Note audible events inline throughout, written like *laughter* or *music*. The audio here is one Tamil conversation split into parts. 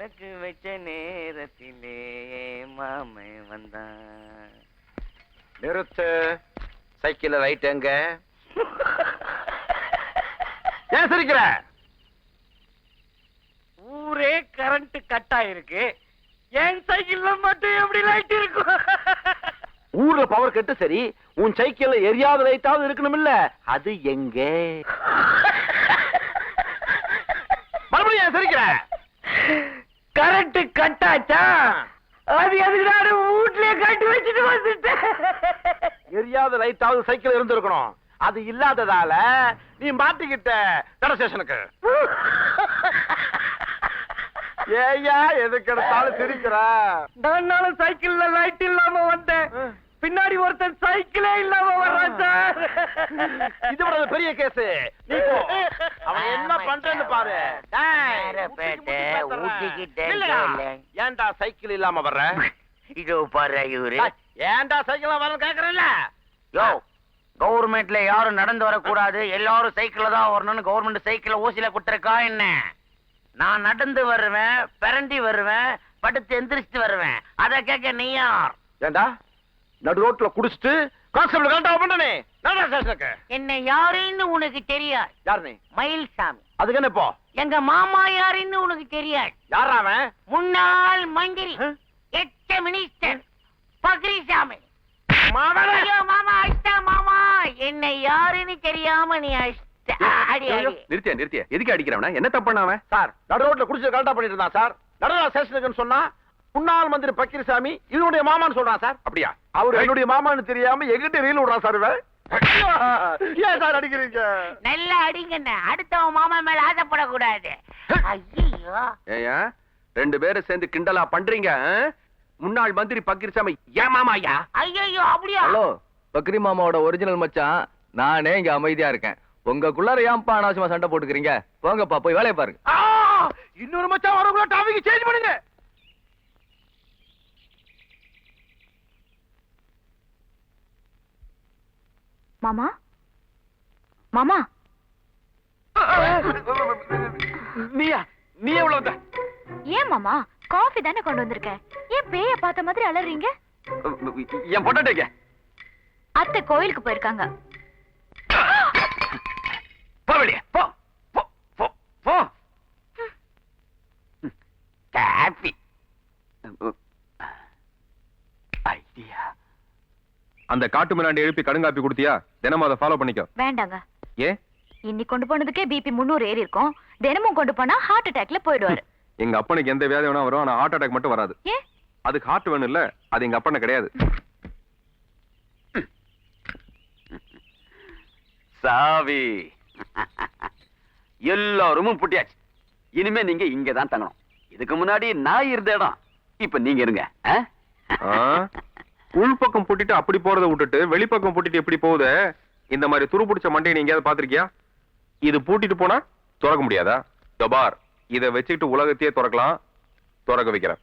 விளக்கு வச்ச நேரத்திலே மாமே வந்தான். நிறுத்து. சைக்கிள் ரைட் எங்க? *laughs* ஏன் சிரிக்கிற? ஊரே கரண்ட் கட் ஆயிருக்கு. என் சைக்கிள்ல மட்டும் எப்படி லைட் இருக்கும்? *laughs* ஊர்ல பவர் கட்டு சரி. உன் சைக்கிள்ல எரியாத லைட்டாவது இருக்கணும் இல்ல அது எங்க? *laughs* மறுபடியும் ஏன் சிரிக்கிற? கரண்ட் கட் ஆச்சா அது எதுக்கு வீட்லயே கட்டி வச்சுட்டு வந்துட்டேன். எரியாத லைட்டாவது சைக்கிள் இருந்திருக்கணும். அது இல்லாததால நீ மாட்டிக்கிட்ட கடை ஸ்டேஷனுக்கு. ஏய்யா எதுக்கு எடுத்தாலும் சிரிக்கிற? நானும் சைக்கிள்ல லைட் இல்லாம வந்தேன். பின்னாடி ஒருத்தன் சைக்கிளே இல்லாம வர்றான் சார். இது விட பெரிய கேஸ். நீ அவன் என்ன பண்றேன்னு பாரு. ஏன்டா சைக்கிள் இல்லாம வர்ற? இதோ பாரு இவரு ஏன்டா சைக்கிள் வர கேக்குறேன்ல? யோ கவர்மெண்ட்ல யாரும் நடந்து வரக்கூடாது. எல்லாரும் சைக்கிள்ல தான் வரணும்னு கவர்மெண்ட் சைக்கிள்ல ஊசில குத்துருக்கா என்ன? நான் நடந்து வருவேன் பிரண்டி வருவேன் படுத்து எந்திரிச்சிட்டு வருவேன். அத கேட்க நீ யார்? ஏன்டா நடு ரோட்ல குடிச்சிட்டு கான்ஸ்டபிள் கரெக்டா பண்ணனே. நடா ஸ்டேஷனுக்கு என்ன யாருன்னு உனக்கு தெரியாது. யார் நீ மயில்சாமி. அதுக்கு என்ன இப்போ? எங்க மாமா யாருன்னு உனக்கு தெரியாது. யாரா அவன்? முன்னாள் மந்திரி? எச்ச மினிஸ்டர் பக்ரிசாமி. மாவன ஐயோ மாமா அஷ்டா மாமா. என்ன யாருன்னு தெரியாம நீ அஷ்ட நிறுத்தியா நிறுத்தியா எதுக்கு அடிக்கிறவன? என்ன தப்பு பண்ண அவன் சார் நடு ரோட்ல குடிச்சு கரெக்டா பண்ணிட்டு இருந்தான் சார். நடரா ஸ்டேஷனுக்குன்னு சொன்னா முன்னாள் மந்திரி பக்கீர்சாமி இவனுடைய மாமான்னு சொல்றான் சார். அப்படியா? அவர் என்னுடைய மாமான்னு தெரியாம எங்கிட்ட ரீல் விடுறான் சார் இவன். *laughs* ஏன் சார் அடிக்கிறீங்க? நல்லா அடிங்கண்ணே. அடுத்தவன் மாமா மேல ஆசைப்படக்கூடாது. ஐயோ ஏயா ரெண்டு பேரும் சேர்ந்து கிண்டலா பண்றீங்க? முன்னாள் மந்திரி பக்கீர்சாமி ஏன் மாமாயா? ஐயோ அப்படியா? ஹலோ பக்ரி மாமாவோட ஒரிஜினல் மச்சான் நானே இங்க அமைதியா இருக்கேன். உங்களுக்குள்ளார ஏன்பா அனாவசியமா சண்டை போட்டுக்கிறீங்க? போங்கப்பா போய் வேலையை பாருங்க! இன்னொரு மச்சான் வரக்குள்ள டாபிக் சேஞ்ச் பண்ணுங்க. மாமா? மாமா? நீயா? நீ எவ்வளவு வந்த? ஏன் மாமா? காஃபி தானே கொண்டு வந்திருக்கேன் ஏன் பேய பார்த்த மாதிரி அலறீங்க? என் பொட்டாட்டிங்க அத்தை கோயிலுக்கு போயிருக்காங்க. அந்த காட்டு மிராண்டி எழுப்பி கடுங்காப்பி கொடுத்தியா? தினமும் அதை ஃபாலோ பண்ணிக்கோ. வேண்டாங்க. ஏ? இன்னைக்கு கொண்டு போனதுக்கே பிபி முன்னூறு ஏறி இருக்கும். தினமும் கொண்டு போனா ஹார்ட் அட்டாக்ல போயிடுவாரு. *laughs* எங்க அப்பனுக்கு எந்த வியாதி வேணா வரும் ஆனா ஹார்ட் அட்டாக் மட்டும் வராது. ஏன் அதுக்கு ஹார்ட் வேணும் இல்ல அது எங்க அப்பன கிடையாது. சாவி. எல்லா ரூமும் பூட்டியாச்சு. இனிமே நீங்க இங்க தான் தங்கணும். இதுக்கு முன்னாடி நான் இருந்த இடம். இப்ப நீங்க இருங்க? ஆ? உள்பக்கம் பூட்டிட்டு அப்படி போறதை விட்டுட்டு வெளிப்பக்கம் பூட்டிட்டு எப்படி போகுது? இந்த மாதிரி துரு பிடிச்ச மண்டையை நீ எங்கேயாவது பாத்திருக்கியா இது பூட்டிட்டு போனா திறக்க முடியாதா? தபார் இதை வச்சுக்கிட்டு உலகத்தையே திறக்கலாம் திறக்க வைக்கிறேன்.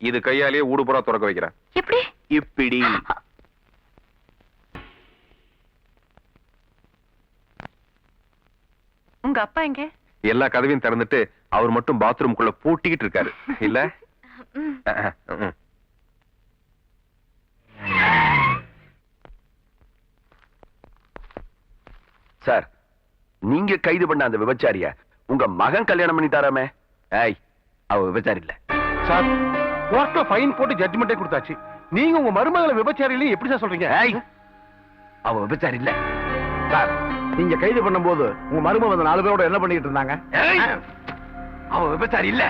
இது கையாலேயே ஊடுபுறா திறக்க வைக்கிறேன். எப்படி? இப்படி. உங்க அப்பா எங்க? எல்லா கதவையும் திறந்துட்டு அவர் மட்டும் பாத்ரூம்குள்ள பூட்டிக்கிட்டு இருக்காரு. இல்ல? *laughs* சார் நீங்க கைது பண்ண அந்த விபச்சாரிய உங்க மகன் கல்யாணம் பண்ணிட்டாராமே. ஏய் அவ விபச்சாரி இல்ல. சார் கோர்ட்ல ஃபைன் போட்டு ஜட்ஜ்மெண்டே கொடுத்தாச்சு. நீங்க உங்க மருமகளை விபச்சாரியிலையும் எப்படி சார் சொல்றீங்க? ஏய் அவ விபச்சாரி இல்ல. சார் நீங்க கைது பண்ணும்போது உங்க மருமக வந்து நாலு பேரோட என்ன பண்ணிட்டு இருந்தாங்க? ஏய் அவ விபச்சாரி இல்ல.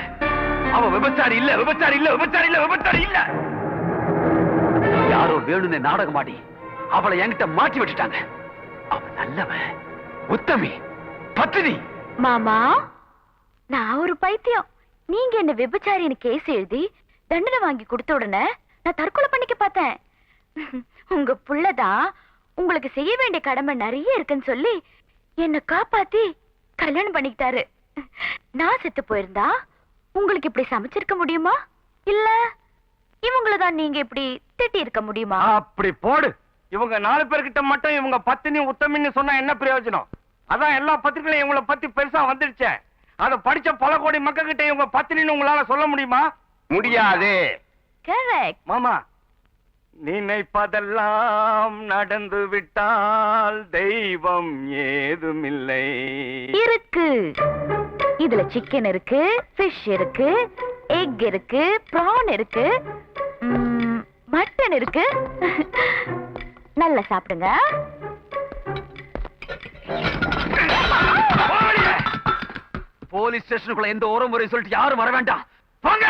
அவ விபச்சாரி இல்ல விபச்சாரி இல்ல விபச்சாரி இல்ல விபச்சாரி இல்ல. யாரோ வேணும்னே நாடகம் ஆடி அவளை என்கிட்ட மாட்டி விட்டுட்டாங்க. நல்லவன் உத்தமி பத்தினி மாமா நான் ஒரு பைத்தியம். நீங்க என்ன விபச்சாரின்னு கேஸ் எழுதி தண்டனை வாங்கி கொடுத்த உடனே நான் தற்கொலை பண்ணிக்க பார்த்தேன். உங்க புள்ளதான் உங்களுக்கு செய்ய வேண்டிய கடமை நிறைய இருக்குன்னு சொல்லி என்ன காப்பாத்தி கல்யாணம் பண்ணிக்கிட்டாரு. நான் செத்து போயிருந்தா உங்களுக்கு இப்படி சமைச்சிருக்க முடியுமா? இல்ல இவங்கள தான் நீங்க இப்படி திட்டி இருக்க முடியுமா? அப்படி போடு. இவங்க நாலு பேர்கிட்ட மட்டும் இவங்க பத்தினி உத்தமின்னு சொன்னா என்ன பிரயோஜனம்? அதான் எல்லா பத்திரிகையும் இவங்கள பத்தி பெருசா வந்துடுச்சே. அத படிச்ச பல கோடி மக்கள் கிட்ட இவங்க பத்தினின்னு உங்களால சொல்ல முடியுமா? முடியாது. மாமா நினைப்பதெல்லாம் நடந்து விட்டால் தெய்வம் ஏதுமில்லை. இருக்கு. இதுல சிக்கன் இருக்கு ஃபிஷ் இருக்கு எக் இருக்கு ப்ரான் இருக்கு மட்டன் இருக்கு. நல்லா சாப்பிடுங்க. போலீஸ் ஸ்டேஷனுக்குள்ள எந்த உரம் முறை சொல்லிட்டு யாரும் வர வேண்டாம். போங்க!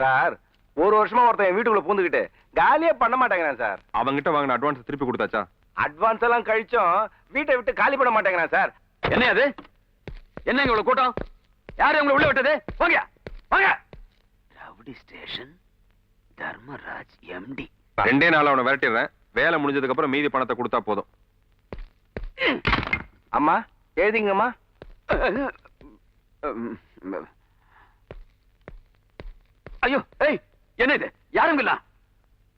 சார் ஒரு வருஷமா ஒருத்தன் என் வீட்டுக்குள்ள பூந்துக்கிட்டு காலியே பண்ண மாட்டேங்கிறான் சார். அவங்கிட்ட வாங்கின அட்வான்ஸ் திருப்பி கொடுத்தாச்சா? அட்வான்ஸ் எல்லாம் கழிச்சும் வீட்டை விட்டு காலி பண்ண மாட்டேங்கிறான் சார். என்ன அது? என்ன இவ்வளவு கூட்டம்? யாரு உங்களை உள்ள விட்டது? போங்க! போங்க! Rowdy station? தர்மராஜ் எம்டி ரெண்டே நாள் அவனை விரட்டிடுறேன். வேலை முடிஞ்சதுக்கு அப்புறம் மீதி பணத்தை கொடுத்தா போதும். அம்மா எழுதிங்கம்மா. ஐயோ ஏய் என்ன இது? யாருங்களா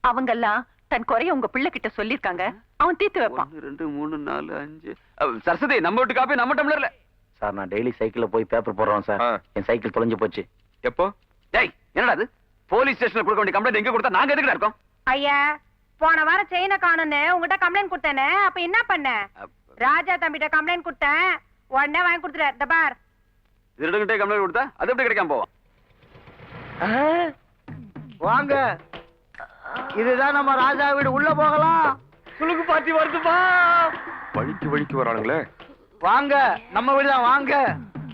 அவங்கெல்லாம் தன் குறைய உங்க பிள்ளை கிட்ட சொல்லிருக்காங்க. அவன் தீர்த்து வைப்பான். ரெண்டு மூணு நாலு அஞ்சு. சரஸ்வதி நம்ம வீட்டு காப்பி நம்ம டம்ளர்ல. சார் நான் டெய்லி சைக்கிள்ல போய் பேப்பர் போடுறோம் சார். என் சைக்கிள் தொலைஞ்சு போச்சு. எப்போ? டேய் என்னடா அது போலீஸ் ஸ்டேஷன்ல கொடுக்க வேண்டிய கம்ப்ளைண்ட் எங்க கொடுத்தா நாங்க எதுக்குடா இருக்கோம்? ஐயா போன வாரம் செயினை காணும்னு உங்ககிட்ட கம்ப்ளைண்ட் கொடுத்தேனே அப்ப என்ன பண்ண? ராஜா தம்பிட்ட கம்ப்ளைண்ட் கொடுத்தேன் உடனே வாங்கி கொடுத்துரு இந்த பார். திருடங்கிட்டே கம்ப்ளைண்ட் கொடுத்தா அது எப்படி கிடைக்காம போவோம்? வாங்க. இதுதான் நம்ம ராஜா வீடு. உள்ள போகலாம். சுளுக்கு பாட்டி வருதுப்பா. வழிக்கு வழிக்கு வரானுங்களே. வாங்க. நம்ம வீடு தான் வாங்க.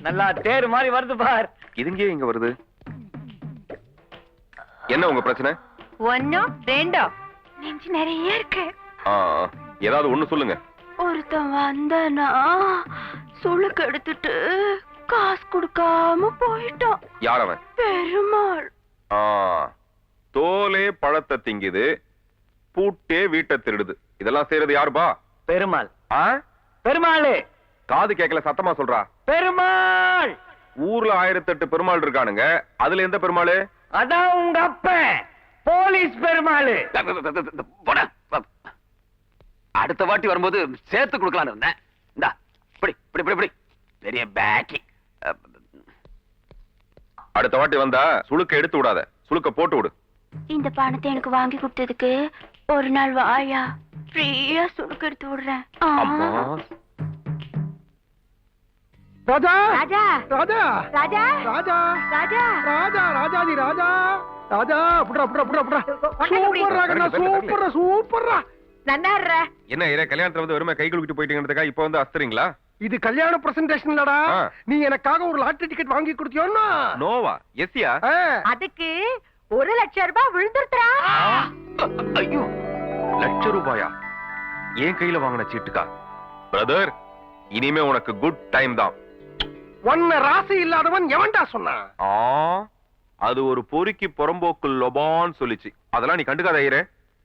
நல்லா தேர் மாதிரி வருது பார். இதுங்கே இங்க வருது? என்ன உங்க பிரச்சனை? ஒன்னும் ரெண்டோ நெஞ்சு நிறைய இருக்கு. ஏதாவது ஒண்ணு சொல்லுங்க. ஒருத்தன் வந்தனா சுளுக்கு எடுத்துட்டு காசு கொடுக்காம போயிட்டான். யார் அவன்? பெருமாள். ஆ, தோலே பழத்தை திங்குது பூட்டே வீட்டை திருடுது. இதெல்லாம் செய்யறது யாருப்பா? பெருமாள். ஆ? பெருமாள். காது கேட்கல சத்தமா சொல்றா. பெருமாள். ஊர்ல ஆயிரத்தெட்டு பெருமாள் இருக்கானுங்க. அதுல எந்த பெருமாள்? அதான் உங்க அப்பன் போலீஸ் பெருமாள். அடுத்த வாட்டி வரும்போது சேர்த்து கொடுக்கலாம்னு இருந்தேன். இந்தா இப்படி இப்படி இப்படி இப்படி. பெரிய பேக்கி. அடுத்த வாட்டி வந்தா சுளுக்க எடுத்து விடாத. சுளுக்க போட்டு விடு. இந்த பணத்தை எனக்கு வாங்கி கொடுத்ததுக்கு ஒரு நாள் வாயா. ஃப்ரீயா சுளுக்கு எடுத்து விடுறேன். ராஜா! ராஜா! ராஜா! ராஜா! ராஜா! ராஜா! ராஜா ராஜாதி ராஜா! ராஜா புட்ரா புட்ரா புட்ரா புட்ரா சூப்பர்ரா கண்ணா. சூப்பர்ரா சூப்பர்ரா! நன்னா இருற என்ன இதே கல்யாணத்துல வந்து வெறுமை கை குலுக்கிட்டு போயிட்டீங்கிறதுக்கா இப்ப வந்து அஸ்தறீங்களா? இது கல்யாண பிரசன்டேஷன் இல்லடா. நீ எனக்காக ஒரு லாட்டரி டிக்கெட் வாங்கி கொடுத்தியோன்னா? நோவா எஸ்யா. அதுக்கு ஒரு லட்சம் ரூபாய் விழுந்துருத்துறா ஐயோ லட்ச ரூபாயா? என் கையில வாங்கின சீட்டுக்கா? பிரதர் இனிமே உனக்கு குட் டைம் தான். ஒன்ன ராசி இல்லாதவன் எவன்டா சொன்னான் ஆ அது ஒரு பொறுக்கி புறம்போக்கு லொபான்னு சொல்லிச்சு. அதெல்லாம் நீ கண்டுக்காத ஐயரே.